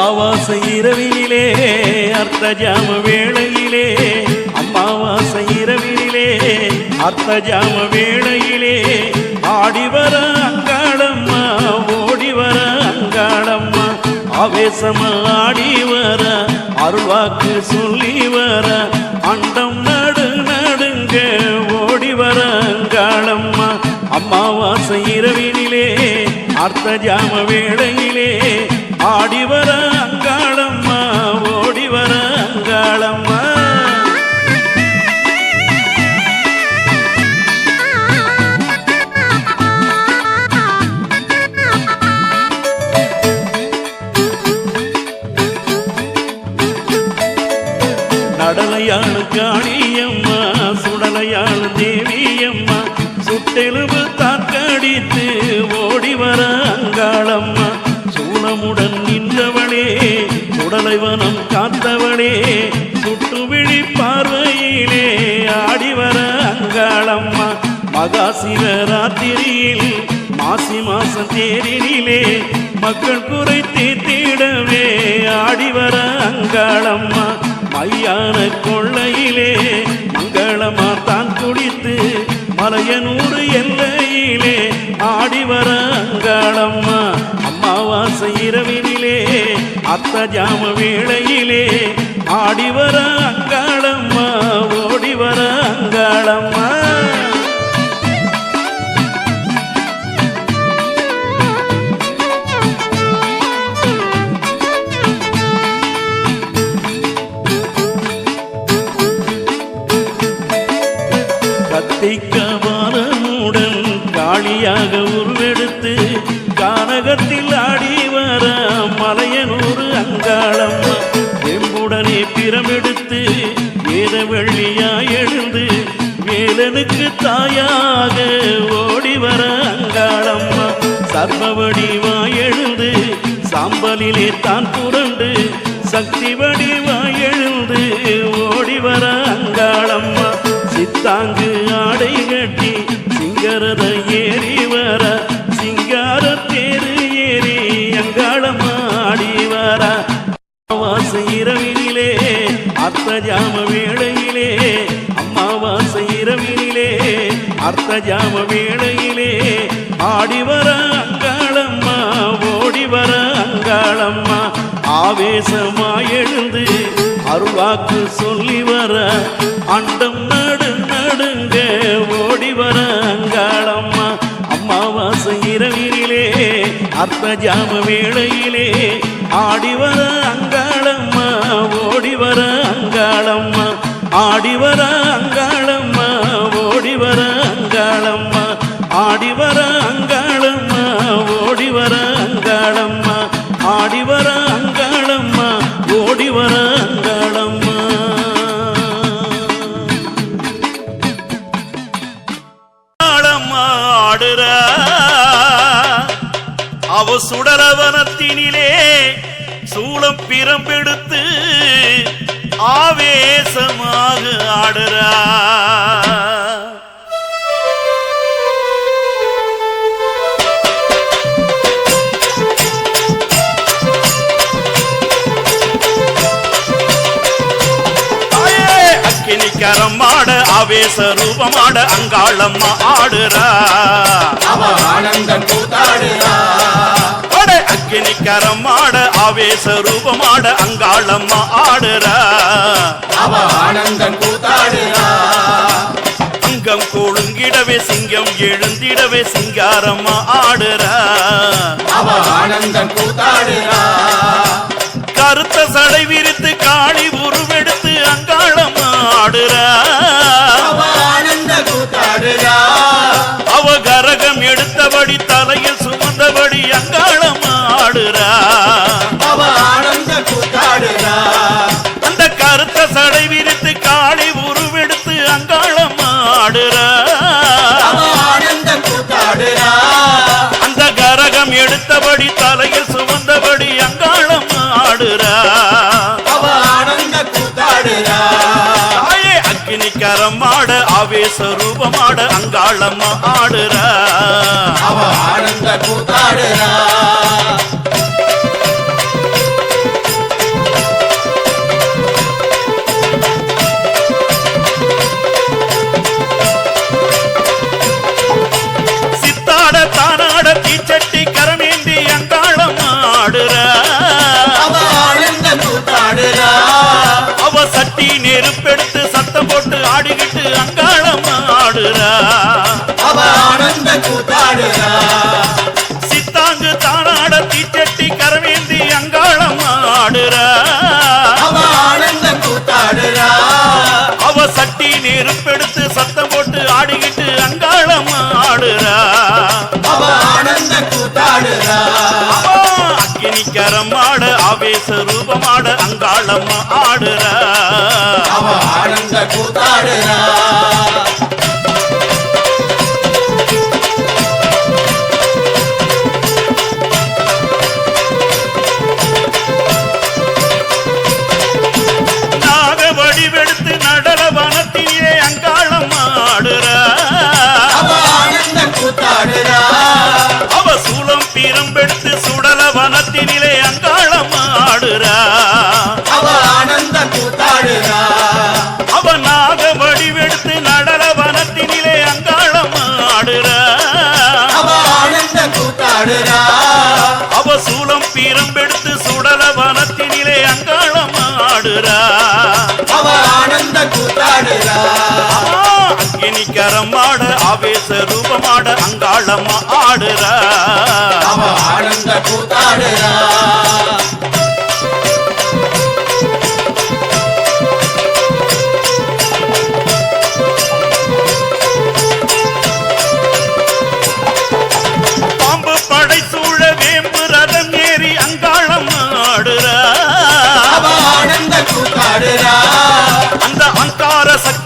இரவினிலே அர்த்த ஜாம வேளையிலே. அம்மாவாசை இரவிலே அர்த்த ஜாம வேளையிலே. ஆடி வர அங்காளம்மா ஓடி வர அங்காளம்மா. ஆவேசமா ஆடி வர அருள்வாக்கு சொல்லி வர. அண்டம் நடு நடுங்க ஓடி வர அங்காளம்மா. அம்மாவாசை இரவிலே அர்த்த ஜாம வேளையிலே. ஆடிவர சிவராத்திரியில் மாசி மாசம் தேரிலே மக்கள் குறை தீர்த்திடவே ஆடி வர அங்காளம்மா. மையான கொள்ளையிலே மங்களமா தான் குடித்து மலையனூறு எல்லையிலே ஆடி வர அங்காளம்மா. அம்மாவாசை இரவினிலே அத்த ஜாம வேளையிலே ஆடி வர அங்காளம்மா ஓடி வர அங்காளம்மா. வேத வெள்ளியா எழுந்து வேலனுக்கு தாயாக ஓடி வர அங்காளம்மா. சர்வவடிவா எழுந்து சாம்பலிலே தான் புரண்டு சக்தி வடிவா எழுந்து ஓடி வர அங்காளம்மா. சித்தாங்க அமாவாசை இரவினிலே அர்த்த ஜாம வேளையிலே அம்மாவாசை இரவினிலே அர்த்த ஜாம வேளையிலே ஆடி வர அங்காளம்மா ஓடி வர அங்காளம்மா ஆவேசமா எழுந்து அருள்வாக்கு சொல்லி வர அண்டம் நடு நடுங்க ஓடி வர அங்காளம்மா அம்மாவாசை இரவினிலே அர்த்த ஜாம வேளையிலே ஆடி வர ஆடி வர அங்காளம்மா ஓடி வர அங்காளம்மா ஆடி வர அங்காளம்மா ஓடி வர அங்காளம்மா ஆடி வர அங்காளம்மா ஓடி வர அங்காளம்மா அங்காளம்மா ஆடுறா அவ சுடலவனத்தினிலே சூளம் பிரம்பெடுத்து ஆவேசமாக ஆடுறா. ஆட ஆவேச ரூபமாட அங்காளம்மா ஆடுறா. அவ ஆனந்தம் கூத்தாடுறா அட அக்கினிக்கரம் ஆட ஆவேச ரூபமாட அங்காளம்மா ஆடுறா. அவ ஆனந்தம் கூத்தாடுறா. அங்கம் கொழுங்கிடவே சிங்கம் எழுந்திடவே சிங்காரம்மா ஆடுறா. அவ ஆனந்தம் கூத்தாடுறா. கருத்த சடை விரித்து காளி உருவெடுத்து அங்காளம்மா ஆடுறா. எடுத்தபடி தலையில் சுமந்தபடி அங்காளம்மா ஆடுறா. அவ ஆனந்த கூத்தாடுறா. தாயே அக்கினிக்கரம் ஆட ஆவேச ரூபமாட அங்காளம்மா ஆடுறா. அவ ஆனந்த கூத்தாடுறா. அவ ஆனந்த கூத்தாடுறா. சித்தாங்கு தானாட தீச்சட்டி கரவேந்தி அங்காளம் ஆடுறா. அவ ஆனந்த கூத்தாடுறா. அவ சட்டி நெருப்பெடுத்து சத்தம் போட்டு ஆடிக்கிட்டு அங்காளம் ஆடுறா. அவ ஆனந்த கூத்தாடுறா. அக்கினிக்கரம் ஆட ஆவேச ரூபமாட அங்காளம் ஆடுறா. அவ ஆனந்த கூத்தாடுறா. கூத்தாடுறா அவ சூலம் பீரம்பெடுத்து சுடல வனத்தினிலே அங்காளம் ஆடுறா அவ ஆனந்த கூத்தாடுறா அக்கினிக்கரம் ஆட ஆவேச ரூபமாட அங்காளம் ஆடுறா அவ ஆனந்த கூத்தாடுறா